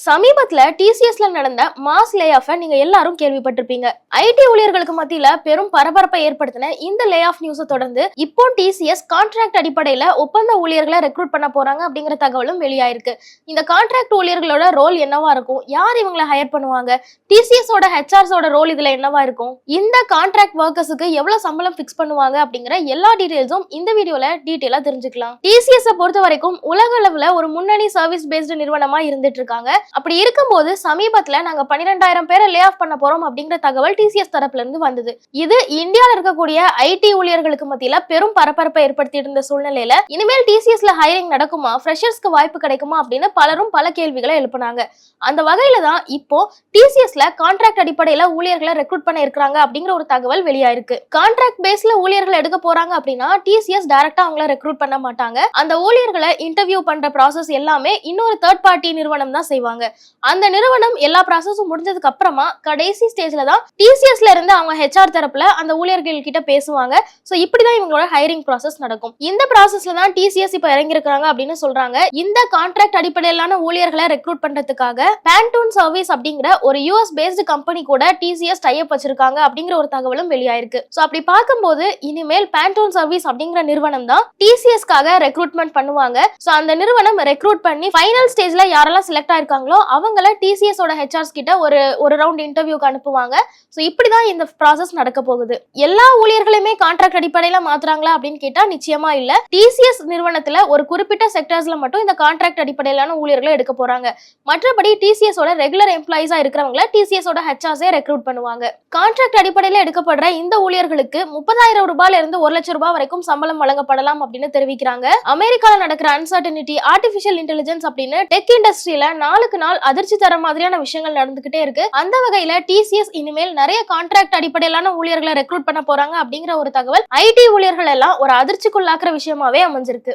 சமீபத்துல டிசிஎஸ்ல நடந்த மாஸ் லே ஆஃபை நீங்க எல்லாரும் கேள்விப்பட்டிருப்பீங்க. ஐடி ஊழியர்களுக்கு மத்தியில பெரும் பரபரப்பை ஏற்படுத்தின இந்த லே ஆஃப் நியூஸை தொடர்ந்து இப்போ டிசிஎஸ் கான்ட்ராக்ட் அடிப்படையில ஒப்பந்த ஊழியர்களை ரெக்ரூட் பண்ண போறாங்க அப்படிங்கிற தகவலும் வெளியாயிருக்கு. இந்த கான்ட்ராக்ட் ஊழியர்களோட ரோல் என்னவா இருக்கும்? யார் இவங்களை ஹையர் பண்ணுவாங்க? டிசிஎஸோட ஹெச்ஆர்ஸோட ரோல் இதுல என்னவா இருக்கும்? இந்த கான்ட்ராக்ட் ஒர்க்கர்ஸுக்கு எவ்வளவு சம்பளம் ஃபிக்ஸ் பண்ணுவாங்க அப்படிங்கிற எல்லா டீடைல்ஸும் இந்த வீடியோல டீடைலா தெரிஞ்சுக்கலாம். டிசிஎஸ் பொறுத்த வரைக்கும் உலக அளவுல ஒரு முன்னணி சர்வீஸ் பேஸ்டு நிறுவனமா இருந்துட்டு இருக்காங்க. அப்படி இருக்கும்போது சமீபத்துல நாங்க பன்னிரெண்டாயிரம் பேரை லே ஆஃப் பண்ண போறோம் அப்படிங்கிற தகவல் டிசிஎஸ் தரப்புல இருந்து வந்தது. இது இந்தியால இருக்கக்கூடிய ஐடி ஊழியர்களுக்கு மத்தியில பெரும் பரபரப்பை ஏற்படுத்தி இருந்த சூழ்நிலையில இனிமேல் டிசிஎஸ்ல ஹைரிங் நடக்குமா? ஃப்ரெஷர்ஸ்க்கு வாய்ப்பு கிடைக்குமா? அப்படின்னு பலரும் பல கேள்விகளை எழுப்புனாங்க. அந்த வகையில தான் இப்போ டிசிஎஸ்ல கான்ட்ராக்ட் அடிப்படையில ஊழியர்களை ரெக்ரூட் பண்ண இருக்கிறாங்க அப்படிங்கிற ஒரு தகவல் வெளியாயிருக்கு. கான்ட்ராக்ட் பேஸ்ல ஊழியர்களை எடுக்க போறாங்க அப்படின்னா டிசிஎஸ் டைரக்டா அவங்கள ரெக்ரூட் பண்ண மாட்டாங்க. அந்த ஊழியர்களை இன்டர்வியூ பண்ற ப்ராசஸ் எல்லாமே இன்னொரு தேர்ட் பார்ட்டி நிறுவனம் தான் செய்வாங்க. அந்த நிறுவனம் எல்லா ப்ராசஸும் முடிஞ்சதுக்கு அப்புறமா கடைசி ஸ்டேஜ்ல தான் டிசிஎஸ்ல இருந்து அவங்க ஹெச்ஆர் தரப்புல அந்த ஊழியர்கள் கிட்ட பேசுவாங்க. சோ இப்படிதான் இவங்களோட ஹைரிங் ப்ராசஸ் நடக்கும். இந்த ப்ராசஸ்ல தான் டிசிஎஸ் இப்ப இறங்கி இருக்காங்க அப்படின்னு சொல்றாங்க. இந்த கான்ட்ராக்ட் அடிப்படையிலான ஊழியர்களை ரெக்ரூட் பண்றதுக்காக பேண்டூன் சர்வீஸ் அப்படிங்கிற ஒரு யூஎஸ் பேஸ்டு கம்பெனி கூட டிசிஎஸ் டைப் வச்சிருக்காங்க அப்படிங்கிற ஒரு தகவலும் வெளியாயிருக்கு. சோ அப்படி பார்க்கும்போது இனிமேல் பேண்டூன் சர்வீஸ் அப்படிங்கிற நிறுவனம் தான் டிசிஎஸ்க்காக ரெக்ரூட்மெண்ட் பண்ணுவாங்க. சோ அந்த நிறுவனம் ரெக்ரூட் பண்ணி ஃபைனல் ஸ்டேஜ்ல யாரெல்லாம் செலக்ட் இருக்காங்களோ அவங்கள டிசிஎஸ் ஓட ஹெச்ஆர்ஸ் கிட்ட ஒரு ஒரு ரவுண்ட் இன்டர்வியூக்கு அனுப்புவாங்க. ஸோ இப்படிதான் இந்த ப்ராசஸ் நடக்க போகுது. எல்லா ஊழியர்களுமே கான்ட்ராக்ட் அடிப்படையில மாத்துறாங்களா அப்படின்னு கேட்டா நிச்சயமா இல்ல. டிசிஎஸ் நிறுவனத்துல ஒரு குறிப்பிட்ட செக்டர்ஸ்ல மட்டும் இந்த கான்ட்ராக்ட் அடிப்படையிலான ஊழியர்களை எடுக்க போறாங்க. மற்றபடி டிசிஎஸ் ஓட ரெகுலர் எம்ப்ளாயிஸா இருக்கிறவங்கள டிசிஎஸோட ஹெச்ஆர்ஸே ரெக்ரூட் பண்ணுவாங்க. கான்ட்ராக்ட் அடிப்படையில எடுக்கப்படுற இந்த ஊழியர்களுக்கு முப்பதாயிரம் ரூபாயில இருந்து ஒரு லட்சம் ரூபாய் வரைக்கும் சம்பளம் வழங்கப்படலாம் அப்படின்னு தெரிவிக்கிறாங்க. அமெரிக்கால நடக்கிற அன்சர்டனிட்டி ஆர்டிபிஷியல் இன்டெலிஜென்ஸ் அப்படின்னு டெக் இண்டஸ்ட்ரியில நாலு நாளுக்கு நாள் அதிர்ச்சி தர மாதிரியான விஷயங்கள் நடந்துகிட்டே இருக்கு. அந்த வகையில டிசிஎஸ் இனிமேல் நிறைய கான்ட்ராக்ட் அடிப்படையிலான ஊழியர்களை ரெக்ரூட் பண்ண போறாங்க அப்படிங்கிற ஒரு தகவல் ஐடி ஊழியர்கள் எல்லாம் ஒரு அதிர்ச்சிக்குள்ளாக்குற விஷயமாவே அமைஞ்சிருக்கு.